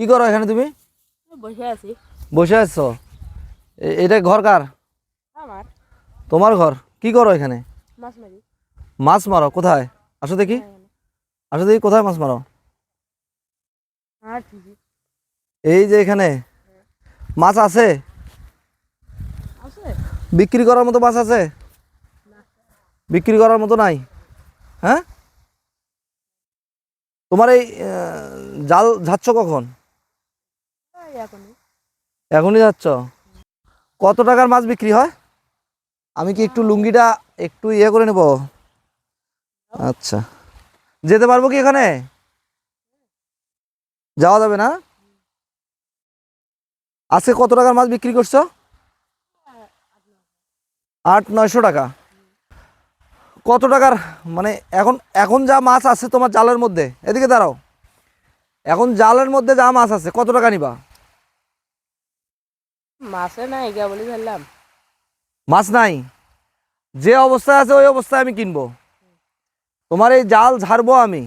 কি করো এখানে তুমি? বসে আছি। বসে আছো? এটা ঘর কার? আমার। তোমার ঘর? কি করো এখানে? মাছ মারি। মাছ মারো কোথায়? আসো দেখি। আসো দেখি কোথায় মাছ মারো? এই যে এখানে। মাছ আছে? বিক্রি করার মতো মাছ আছে? বিক্রি করার মতো নাই? হ্যাঁ? তোমার এই জাল যাচ্ছ কখন? এখনই। যাচ্ছ? কত টাকার মাছ বিক্রি হয়? আমি কি একটু লুঙ্গিটা একটু ইয়ে করে নেব? আচ্ছা। যেতে পারব কি এখানে? যাওয়া যাবে না? আজকে কত টাকার মাছ বিক্রি করছ? আট নয়শো টাকা। কত টাকার? মানে এখন এখন যা মাছ আছে তোমার জালের মধ্যে। এদিকে দাঁড়াও। এখন জালের মধ্যে যা মাছ আছে কত টাকা নিবা? মাছে না এগিয়ে বলে মাছ নাই? যে অবস্থায় আছে ওই অবস্থায় আমি কিনবো। তোমার এই জাল ঝাড়বো আমি।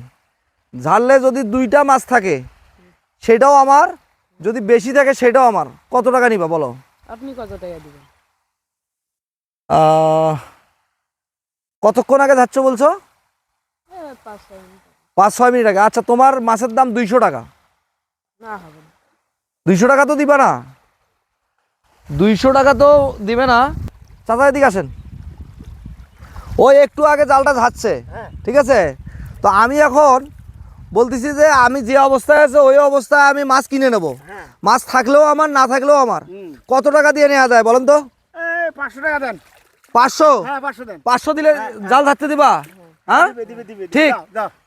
ঝাড়লে যদি দুইটা মাছ থাকে সেটাও আমার। যদি বেশি থাকে সেটাও আমার। কত টাকা নিবা বলো? আপনি কত টাকা দিবেন? কতক্ষণ আগে যাচ্ছ বলছো? পাঁচ ছয় মিনিট আগে। আচ্ছা তোমার মাছের দাম দুইশো টাকা। না। দুইশো টাকা তো দিবা না? দুইশো টাকা তো দিবে না। চাচা এদিকে আসেন। ওই একটু আগে জালটা ঝাড়ছে। ঠিক আছে? তো আমি এখন বলতেছি যে আমি যে অবস্থায় আছে ওই অবস্থায় আমি মাছ কিনে নেব। মাছ থাকলেও আমার না থাকলেও আমার। কত টাকা দিয়ে নেওয়া যায় বলেন তো? পাঁচশো টাকা দেন। পাঁচশো? হ্যাঁ পাঁচশো দিলে জাল ঝাড়তে দিবা? হ্যাঁ। ঠিক।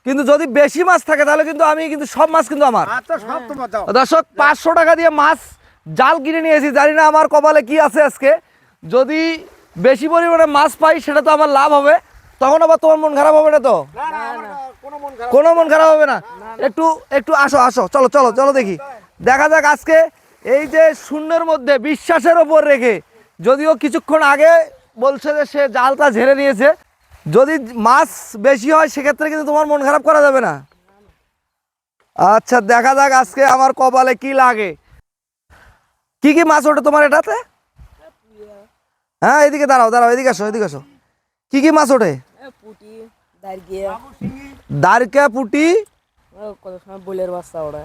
কিন্তু যদি বেশি মাছ থাকে তাহলে কিন্তু আমি কিন্তু সব মাছ কিন্তু আমার। আচ্ছা দর্শক পাঁচশো টাকা দিয়ে মাছ জাল কিনে নিয়েছি জানি না আমার কপালে কি আছে আজকে। যদি বেশি পরিমাণে মাছ পাই সেটা তো আমার লাভ হবে। তখন আবার তোমার মন খারাপ হবে না তো? মন কোনো মন খারাপ হবে না? একটু একটু আসো আসো চলো চলো চলো দেখি। দেখা যাক আজকে এই যে শূন্যের মধ্যে বিশ্বাসের ওপর রেখে যদিও কিছুক্ষণ আগে বলছে যে সে জালটা ঝেড়ে নিয়েছে যদি মাছ বেশি হয় সেক্ষেত্রে কিন্তু তোমার মন খারাপ করা যাবে না। আচ্ছা দেখা যাক আজকে আমার কপালে কি লাগে। কি কি মাছ ওঠে তোমার এটাতে? হ্যাঁ এদিকে দাঁড়াও দাঁড়াও এদিকে আসো এদিকে আসো। কি কি মাছ ওঠে? দারকা পুটি বলের বাচ্চা ওরা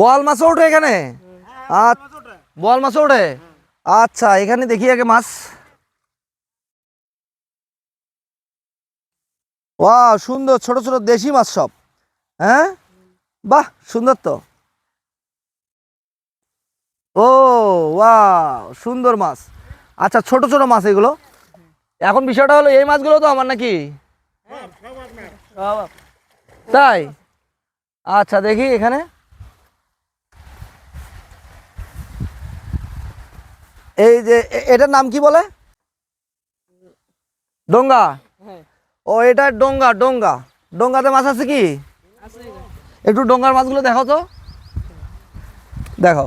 বল মাছও ওঠে এখানে? আচ্ছা বল মাছও ওঠে। আচ্ছা এখানে দেখি আগে মাছ। ওয়া সুন্দর ছোট ছোট দেশি মাছ সব। হ্যাঁ? বাহ সুন্দর তো। ও ওয়া সুন্দর মাছ। আচ্ছা ছোট ছোট মাছ এগুলো। এখন বিষয়টা হলো, এই মাছগুলো তো আমার নাকি? তাই? আচ্ছা দেখি এখানে। এই যে এটার নাম কি বলে? ডোঙ্গা? ও, এটা ডোঙ্গা ডোঙ্গা। ডোঙ্গাতে মাছ আছে কি? একটু ডোঙ্গার মাছগুলো দেখাও তো। দেখো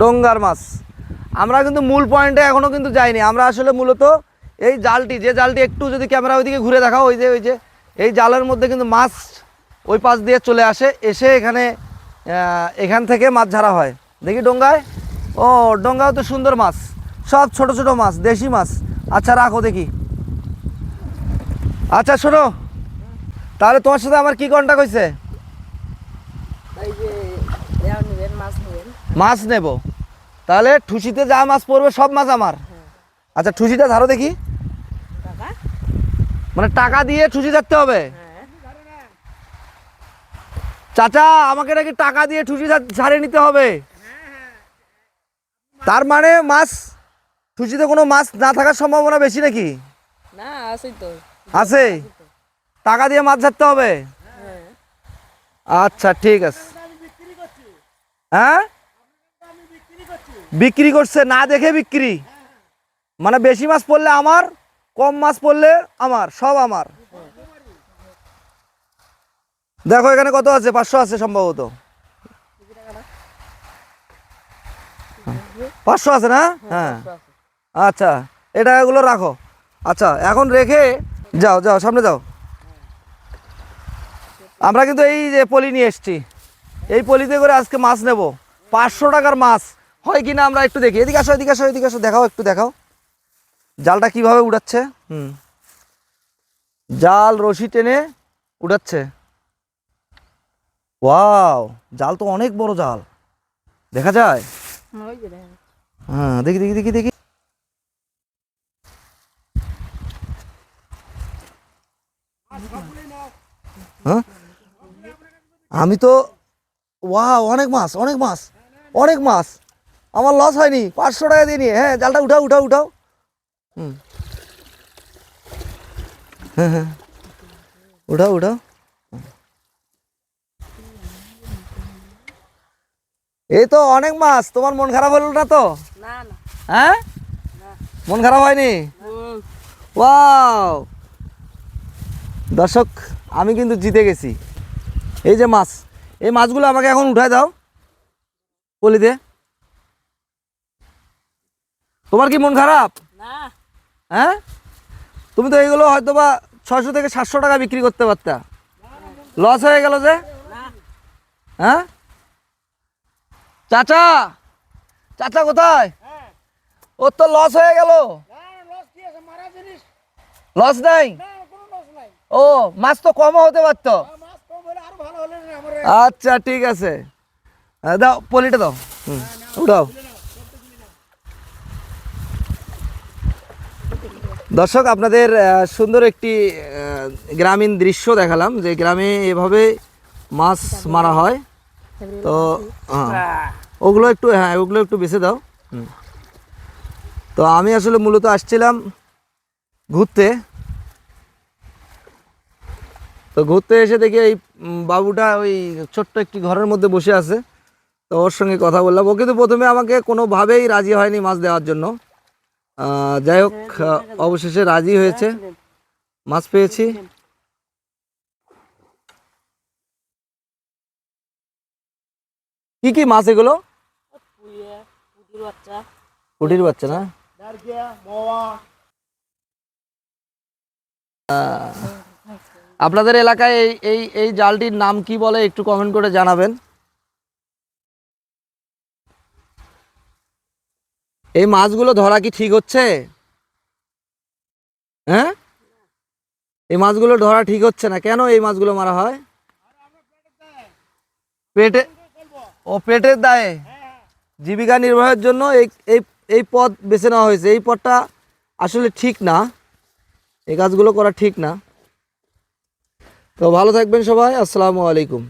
ডোঙ্গার মাছ। আমরা কিন্তু মূল পয়েন্টে এখনও কিন্তু যাইনি। আমরা আসলে মূলত এই জালটি যে জালটি একটু যদি ক্যামেরা ওইদিকে ঘুরে দেখাও ওই যে ওই যে এই জালের মধ্যে কিন্তু মাছ ওই পাশ দিয়ে চলে আসে এসে এখানে এখান থেকে মাছ ঝাড়া হয়। দেখি ডোঙ্গায়? ও ডোঙ্গাও তো সুন্দর মাছ। সব ছোট ছোট মাছ দেশি মাছ। আচ্ছা রাখো দেখি। আচ্ছা শোনো। তাহলে তোমার সাথে আমার কি কন্টাক্ট হয়েছে? মাছ নেব। তাহলে ঠুসিতে যা মাছ পড়বে সব মাছ আমার। আচ্ছা ঠুসিটা ধারো দেখি। মানে টাকা দিয়ে ঠুসি ধরতে হবে? চাচা আমাকে নাকি টাকা দিয়ে ঠুসি ঝাড়িয়ে নিতে হবে। তার মানে মাছ ঠুসিতে কোনো মাছ না থাকার সম্ভাবনা বেশি নাকি? না আছেই তো। আছে? টাকা দিয়ে মাছ ধরতে হবে? হ্যাঁ। আচ্ছা ঠিক আছে। হ্যাঁ? বিক্রি করছে, না দেখে বিক্রি। মানে বেশি মাছ পড়লে আমার, কম মাছ পড়লে আমার, সব আমার। দেখো এখানে কত আছে, পাঁচশো আছে সম্ভবত। পাঁচশো আছে না? হ্যাঁ। আচ্ছা এই টাকাগুলো রাখো। আচ্ছা এখন রেখে যাও যাও, সামনে যাও। আমরা কিন্তু এই যে পলি নিয়ে এসছি। এই পলিতে করে আজকে মাছ নেব। পাঁচশো টাকার মাছ। হয় কিনা আমরা একটু দেখি। এদিকে আসো এদিকে আসো এদিকে আসো দেখাও একটু দেখাও। জালটা কীভাবে উড়াচ্ছে? হুম। জাল রশি টেনে উড়াচ্ছে। ওয়াও জাল তো অনেক বড় জাল। দেখা যায়। হ্যাঁ দেখি দেখি দেখি দেখি। হ্যাঁ? আমি তো ওয়া অনেক মাছ অনেক মাছ অনেক মাছ। আমার লস হয়নি পাঁচশো টাকা দিয়ে নিয়ে। হ্যাঁ জালটা উঠাও উঠাও উঠাও। হুম। হ্যাঁ হ্যাঁ। উঠাও উঠাও। এই তো অনেক মাছ তোমার মন খারাপ হলো না তো? হ্যাঁ? মন খারাপ হয়নি? ওয়াও। দর্শক আমি কিন্তু জিতে গেছি। এই যে মাছ এই মাছগুলো আমাকে এখন উঠায় দাও। পলিতে তোমার কি মন খারাপ? হ্যাঁ? তুমি তো এইগুলো হয়তো বা ছয়শো থেকে সাতশো টাকা বিক্রি করতে পারতা। লস হয়ে গেল যে? হ্যাঁ? চাচা চাচা কোথায়? ওর তো লস হয়ে গেল। লস নাই? ও মাছ তো কমও হতে পারতো। আচ্ছা ঠিক আছে। দাও পলিটা দাও। হুম, উঠাও। দর্শক আপনাদের সুন্দর একটি গ্রামীণ দৃশ্য দেখালাম যে গ্রামে এভাবে মাছ মারা হয়। তো হ্যাঁ, ওগুলো একটু হ্যাঁ ওগুলো একটু বেছে দাও। তো আমি আসলে মূলত আসছিলাম ঘুরতে। তো ঘুরতে এসে দেখি এই বাবুটা ওই ছোট্ট একটি ঘরের মধ্যে বসে আছে। তো ওর সঙ্গে কথা বললাম। ও কিন্তু প্রথমে আমাকে কোনোভাবেই রাজি হয়নি মাছ দেওয়ার জন্য। যাই হোক অবশেষে রাজি হয়েছে। মাছ পেয়েছি। কি কি মাছ এগুলো? পুটির বাচ্চা। না আপনাদের এলাকায় এই এই জালটির নাম কি বলে একটু কমেন্ট করে জানাবেন। এই মাছগুলো ধরা কি ঠিক হচ্ছে? হ্যাঁ? এই মাছগুলো ধরা ঠিক হচ্ছে না। কেন এই মাছগুলো মারা হয়? পেটে ও পেটের দায়ে? জীবিকা নির্বাহের জন্য এই এই পথ বেছে নেওয়া হয়েছে। এই পথটা আসলে ঠিক না। এই কাজগুলো করা ঠিক না। তো ভালো থাকবেন সবাই। আসসালামু আলাইকুম।